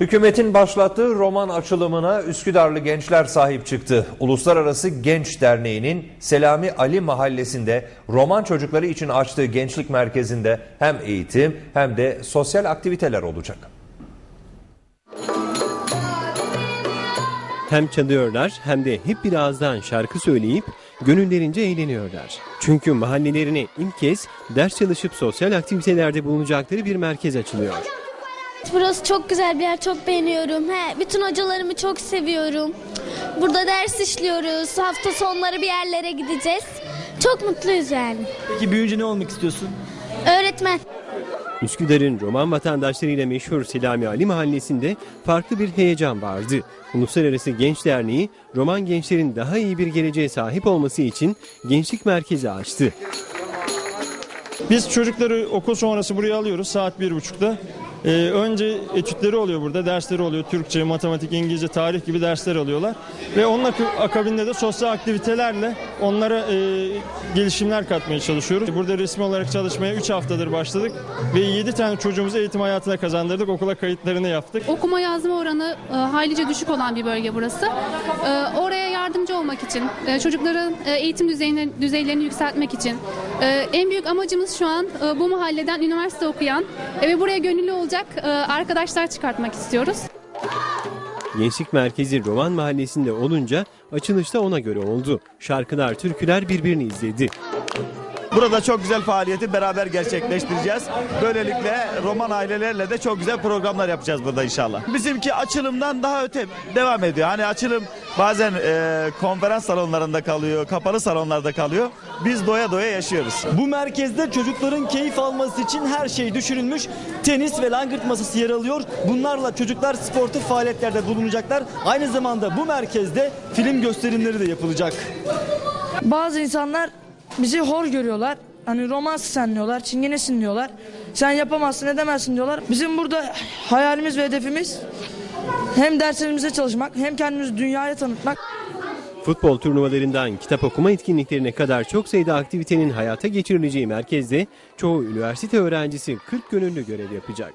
Hükümetin başlattığı roman açılımına Üsküdarlı gençler sahip çıktı. Uluslararası Genç Derneği'nin Selami Ali Mahallesi'nde roman çocukları için açtığı gençlik merkezinde hem eğitim hem de sosyal aktiviteler olacak. Hem çalıyorlar hem de hep bir ağızdan şarkı söyleyip gönüllerince eğleniyorlar. Çünkü mahallelerine ilk kez ders çalışıp sosyal aktivitelerde bulunacakları bir merkez açılıyor. Burası çok güzel bir yer, çok beğeniyorum. He, bütün hocalarımı çok seviyorum. Burada ders işliyoruz. Hafta sonları bir yerlere gideceğiz. Çok mutluyuz yani. Peki büyüyünce ne olmak istiyorsun? Öğretmen. Üsküdar'ın roman vatandaşlarıyla meşhur Selami Ali Mahallesi'nde farklı bir heyecan vardı. Uluslararası Genç Derneği, roman gençlerin daha iyi bir geleceğe sahip olması için gençlik merkezi açtı. Biz çocukları okul sonrası buraya alıyoruz saat bir buçukta. Ee, önce etütleri oluyor burada, dersleri oluyor. Türkçe, matematik, İngilizce, tarih gibi dersler alıyorlar. Ve onun ak- akabinde de sosyal aktivitelerle onlara e, gelişimler katmaya çalışıyoruz. Burada resmi olarak çalışmaya 3 haftadır başladık. Ve 7 tane çocuğumuzu eğitim hayatına kazandırdık. Okula kayıtlarını yaptık. Okuma yazma oranı e, haylice düşük olan bir bölge burası. E, oraya yardımcı olmak için, e, çocukların e, eğitim düzeyini, düzeylerini yükseltmek için e, en büyük amacımız şu an e, bu mahalleden üniversite okuyan e, ve buraya gönüllü olacak e, arkadaşlar çıkartmak istiyoruz. Gençlik merkezi Roman Mahallesi'nde olunca açılışta ona göre oldu. Şarkılar, türküler birbirini izledi. Burada çok güzel faaliyeti beraber gerçekleştireceğiz. Böylelikle roman ailelerle de çok güzel programlar yapacağız burada inşallah. Bizimki açılımdan daha öte devam ediyor. Hani açılım bazen e, konferans salonlarında kalıyor, kapalı salonlarda kalıyor. Biz doya doya yaşıyoruz. Bu merkezde çocukların keyif alması için her şey düşünülmüş. Tenis ve langırt masası yer alıyor. Bunlarla çocuklar sportif faaliyetlerde bulunacaklar. Aynı zamanda bu merkezde film gösterimleri de yapılacak. Bazı insanlar bizi hor görüyorlar. Hani romans senliyorlar, çingenesin diyorlar. Sen yapamazsın, edemezsin diyorlar. Bizim burada hayalimiz ve hedefimiz hem derslerimize çalışmak hem kendimizi dünyaya tanıtmak. Futbol turnuvalarından kitap okuma etkinliklerine kadar çok sayıda aktivitenin hayata geçirileceği merkezde çoğu üniversite öğrencisi 40 gönüllü görev yapacak.